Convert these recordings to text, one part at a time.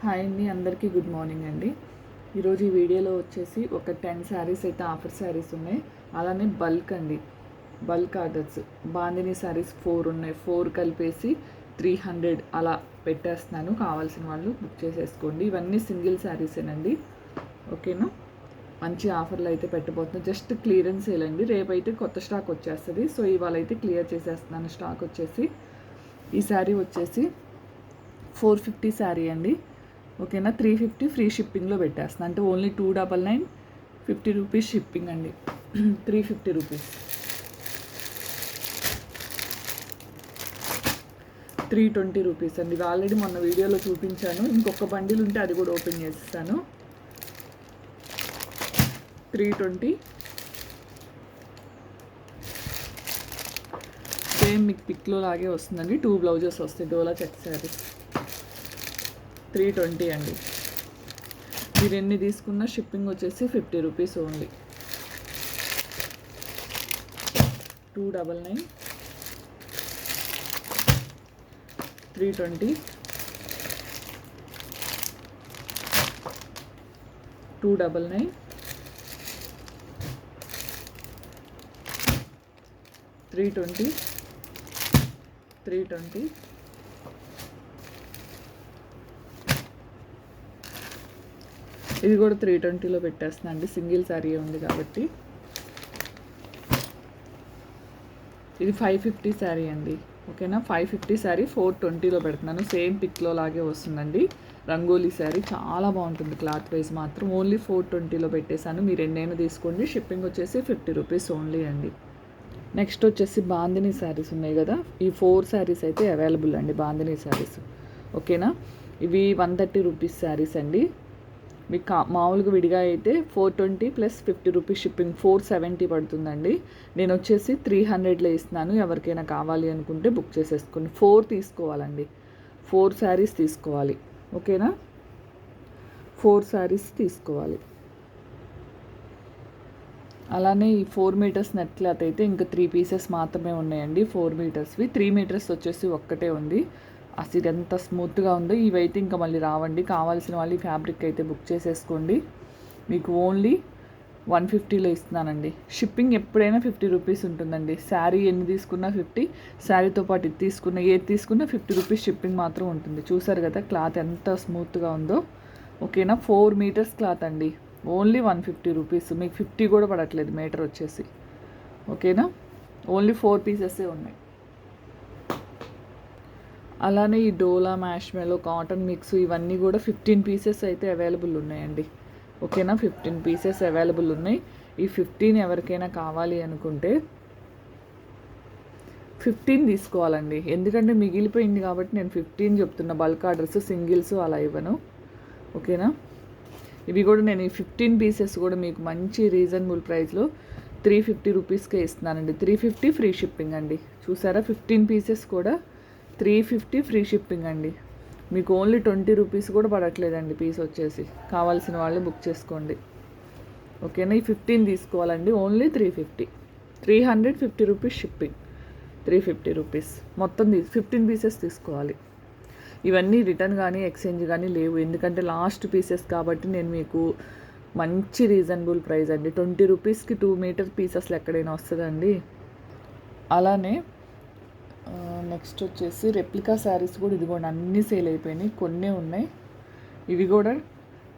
Hi అండి అందరికీ good morning అండి. ఈరోజు ఈ వీడియోలో వచ్చేసి ఒక టెన్ శారీస్ అయితే ఆఫర్ శారీస్ ఉన్నాయి. అలానే బల్క్ అండి. Bulk orders. Bandhani saris four ఉన్నాయి. ఫోర్ కలిపేసి త్రీ హండ్రెడ్ అలా పెట్టేస్తున్నాను. కావాల్సిన వాళ్ళు బుక్ చేసేసుకోండి. ఇవన్నీ సింగిల్ శారీసేనండి. ఓకేనా? మంచి ఆఫర్లు అయితే పెట్టబోతున్నాను జస్ట్ క్లియరెన్స్ సేలండి. రేపైతే కొత్త స్టాక్ వచ్చేస్తుంది. సో ఇవాళ అయితే క్లియర్ చేసేస్తున్నాను. స్టాక్ వచ్చేసి ఈ శారీ వచ్చేసి ఫోర్ ఫిఫ్టీ శారీ అండి. ఓకేనా? త్రీ ఫిఫ్టీ ఫ్రీ షిప్పింగ్లో పెట్టేస్తాను అంటే only two double nine fifty rupees shipping అండి. Three fifty rupees three twenty rupees అండి. ఆల్రెడీ మొన్న వీడియోలో చూపించాను. ఇంకొక బండిల్ ఉంటే అది కూడా ఓపెన్ చేస్తాను త్రీ ట్వంటీ సేమ్ మీకు పిక్లో లాగే వస్తుందండి. టూ బ్లౌజెస్ వస్తాయి. Dola check saris. Three twenty అండి. మీరు ఎన్ని తీసుకున్న షిప్పింగ్ వచ్చేసి fifty rupees only. Two double nine. Three twenty. Two double nine. Three twenty. Three twenty. ఇది కూడా త్రీ ట్వంటీలో పెట్టేస్తున్నా అండి. సింగిల్ శారీ ఉంది కాబట్టి. ఇది ఫైవ్ ఫిఫ్టీ శారీ అండి. ఓకేనా? ఫైవ్ ఫిఫ్టీ శారీ ఫోర్ ట్వంటీలో పెడుతున్నాను. సేమ్ పిక్లో లాగే వస్తుందండి. రంగోలీ శారీ చాలా బాగుంటుంది క్లాత్ వైజ్ మాత్రం. ఓన్లీ ఫోర్ ట్వంటీలో పెట్టేశాను. మీరు ఎన్నైనా తీసుకోండి. షిప్పింగ్ వచ్చేసి ఫిఫ్టీ రూపీస్ ఓన్లీ అండి. నెక్స్ట్ వచ్చేసి బాందిని శారీస్ ఉన్నాయి కదా. ఈ ఫోర్ శారీస్ అయితే అవైలబుల్ అండి బాందిని శారీస్ ఓకేనా? ఇవి వన్ థర్టీ రూపీస్ శారీస్ అండి. మీకు కా మామూలుగా విడిగా అయితే four twenty plus fifty rupees shipping four seventy పడుతుందండి. నేను వచ్చేసి త్రీ హండ్రెడ్లో ఇస్తున్నాను. ఎవరికైనా కావాలి అనుకుంటే బుక్ చేసేసుకోండి. ఫోర్ తీసుకోవాలండి. ఫోర్ శారీస్ తీసుకోవాలి. ఓకేనా? ఫోర్ శారీస్ తీసుకోవాలి. అలానే ఈ ఫోర్ మీటర్స్ నెట్ క్లాత్ అయితే ఇంకా త్రీ పీసెస్ మాత్రమే ఉన్నాయండి. ఫోర్ మీటర్స్వి. త్రీ మీటర్స్ వచ్చేసి ఒక్కటే ఉంది. అసలు ఎంత స్మూత్గా ఉందో ఇవైతే ఇంకా మళ్ళీ రావండి. కావాల్సిన వాళ్ళు ఫ్యాబ్రిక్ అయితే బుక్ చేసేసుకోండి. మీకు ఓన్లీ వన్ ఫిఫ్టీలో ఇస్తున్నానండి. షిప్పింగ్ ఎప్పుడైనా ఫిఫ్టీ రూపీస్ ఉంటుందండి. శారీ ఎన్ని తీసుకున్నా ఫిఫ్టీ శారీతో పాటు ఇది తీసుకున్న ఏది తీసుకున్నా ఫిఫ్టీ రూపీస్ షిప్పింగ్ మాత్రం ఉంటుంది. చూసారు కదా క్లాత్ ఎంత స్మూత్గా ఉందో. ఓకేనా? ఫోర్ మీటర్స్ క్లాత్ అండి. Only one fifty rupees. మీకు ఫిఫ్టీ కూడా పడట్లేదు మీటర్ వచ్చేసి. ఓకేనా? ఓన్లీ ఫోర్ పీసెస్సే ఉన్నాయి. అలానే ఈ డోలా మ్యాష్మెలో కాటన్ మిక్స్ ఇవన్నీ కూడా ఫిఫ్టీన్ పీసెస్ అయితే అవైలబుల్ ఉన్నాయండి. ఓకేనా? ఫిఫ్టీన్ పీసెస్ అవైలబుల్ ఉన్నాయి. ఈ ఫిఫ్టీన్ ఎవరికైనా కావాలి అనుకుంటే ఫిఫ్టీన్ తీసుకోవాలండి. ఎందుకంటే మిగిలిపోయింది కాబట్టి నేను ఫిఫ్టీన్ చెప్తున్నా. బల్క్ ఆర్డర్స్ సింగిల్స్ అలా ఇవ్వను. ఓకేనా? ఇవి కూడా నేను ఈ ఫిఫ్టీన్ పీసెస్ కూడా మీకు మంచి రీజనబుల్ ప్రైస్లో త్రీ ఫిఫ్టీ రూపీస్కే ఇస్తున్నానండి. త్రీ ఫిఫ్టీ ఫ్రీ షిప్పింగ్ అండి. చూసారా? ఫిఫ్టీన్ పీసెస్ కూడా త్రీ ఫిఫ్టీ ఫ్రీ షిప్పింగ్ అండి. మీకు ఓన్లీ ట్వంటీ రూపీస్ కూడా పడట్లేదండి పీస్ వచ్చేసి. కావాల్సిన వాళ్ళు బుక్ చేసుకోండి. ఓకేనా? ఈ ఫిఫ్టీన్ తీసుకోవాలండి. Only three fifty. Three hundred fifty rupees shipping. Three fifty rupees. మొత్తం తీ ఫిఫ్టీన్ పీసెస్ తీసుకోవాలి. ఇవన్నీ రిటర్న్ కానీ ఎక్స్చేంజ్ కానీ లేవు. ఎందుకంటే లాస్ట్ పీసెస్ కాబట్టి నేను మీకు మంచి రీజనబుల్ ప్రైస్ అండి. ట్వంటీ రూపీస్కి టూ మీటర్ పీసెస్లు ఎక్కడైనా వస్తుందండి. అలానే నెక్స్ట్ వచ్చేసి రెప్లికా శారీస్ కూడా ఇదిగోండి అన్నీ సేల్ అయిపోయినాయి కొన్ని ఉన్నాయి. ఇవి కూడా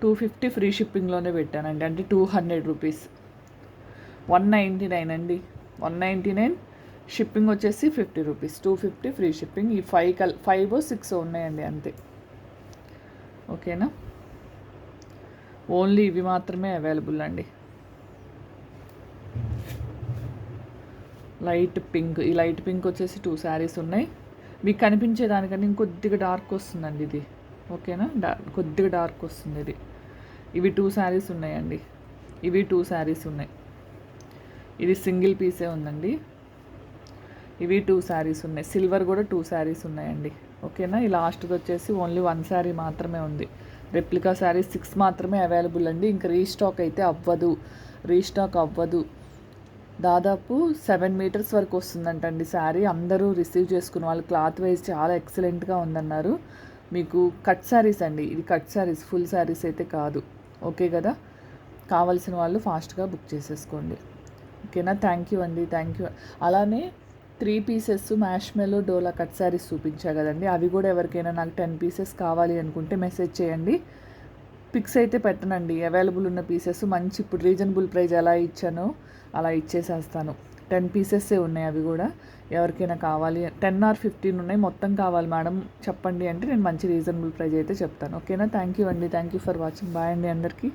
టూ ఫిఫ్టీ ఫ్రీ షిప్పింగ్లోనే పెట్టానండి అంటే two hundred rupees one ninety nine అండి. వన్ నైంటీ నైన్ షిప్పింగ్ వచ్చేసి fifty rupees two fifty free shipping ఈ ఫైవ్ కల్ ఫైవ్ సిక్స్ ఉన్నాయండి అంతే. ఓకేనా? ఓన్లీ ఇవి మాత్రమే అవైలబుల్ అండి. లైట్ పింక్ ఈ లైట్ పింక్ వచ్చేసి టూ శారీస్ ఉన్నాయి. మీకు కనిపించే దానికన్నా ఇంకొద్దిగా డార్క్ వస్తుందండి ఇది. ఓకేనా? డార్క్ కొద్దిగా డార్క్ వస్తుంది ఇది. ఇవి టూ శారీస్ ఉన్నాయండి. ఇవి టూ శారీస్ ఉన్నాయి. ఇది సింగిల్ పీసే ఉందండి. ఇవి టూ శారీస్ ఉన్నాయి. సిల్వర్ కూడా టూ శారీస్ ఉన్నాయండి. ఓకేనా? ఈ లాస్ట్ది వచ్చేసి ఓన్లీ వన్ శారీ మాత్రమే ఉంది. రెప్లికా శారీ సిక్స్ మాత్రమే అవైలబుల్ అండి. ఇంకా రీస్టాక్ అయితే అవ్వదు. రీస్టాక్ అవ్వదు. దాదాపు సెవెన్ మీటర్స్ వరకు వస్తుందంటండి శారీ. అందరూ రిసీవ్ చేసుకున్న వాళ్ళు క్లాత్ వైజ్ చాలా ఎక్సలెంట్గా ఉందన్నారు. మీకు కట్ శారీస్ అండి. ఇది కట్ శారీస్ ఫుల్ శారీస్ అయితే కాదు. ఓకే కదా? కావాల్సిన వాళ్ళు ఫాస్ట్గా బుక్ చేసేసుకోండి. ఓకేనా థ్యాంక్ యూ అండి. థ్యాంక్ యూ అలానే three pieces marshmallow Dola cut saris చూపించా కదండి. అవి కూడా ఎవరికైనా నాకు టెన్ పీసెస్ కావాలి అనుకుంటే మెసేజ్ చేయండి. పిక్స్ అయితే పెట్టనండి. అవైలబుల్ ఉన్న పీసెస్. మంచి ఇప్పుడు రీజనబుల్ ప్రైజ్ ఎలా ఇచ్చానో అలా ఇచ్చేసేస్తాను. టెన్ పీసెస్సే ఉన్నాయి అవి కూడా. ఎవరికైనా కావాలి. టెన్ ఆర్ ఫిఫ్టీన్ ఉన్నాయి. మొత్తం కావాలి మేడం. చెప్పండి అంటే నేను మంచి రీజనబుల్ ప్రైజ్ అయితే చెప్తాను. ఓకేనా? థ్యాంక్ యూ అండి. Thank you for watching. Bye అండి అందరికీ.